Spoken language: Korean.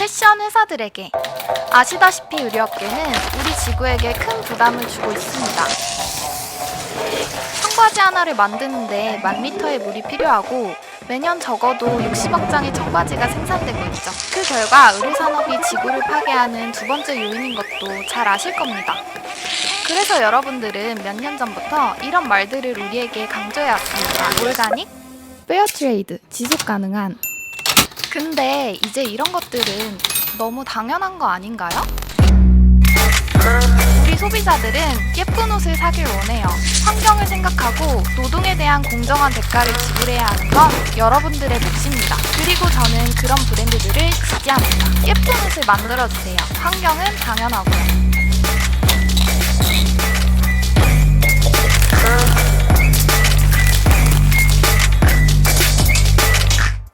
패션 회사들에게 아시다시피 의류업계는 우리 지구에게 큰 부담을 주고 있습니다. 청바지 하나를 만드는데 만 리터의 물이 필요하고 매년 적어도 60억 장의 청바지가 생산되고 있죠. 그 결과 의류 산업이 지구를 파괴하는 두 번째 요인인 것도 잘 아실 겁니다. 그래서 여러분들은 몇 년 전부터 이런 말들을 우리에게 강조해 왔습니다. 올가닉, 페어 트레이드, 지속 가능한. 근데 이제 이런 것들은 너무 당연한 거 아닌가요? 우리 소비자들은 예쁜 옷을 사길 원해요. 환경을 생각하고 노동에 대한 공정한 대가를 지불해야 하는 건 여러분들의 몫입니다. 그리고 저는 그런 브랜드들을 지지합니다. 예쁜 옷을 만들어주세요. 환경은 당연하고요.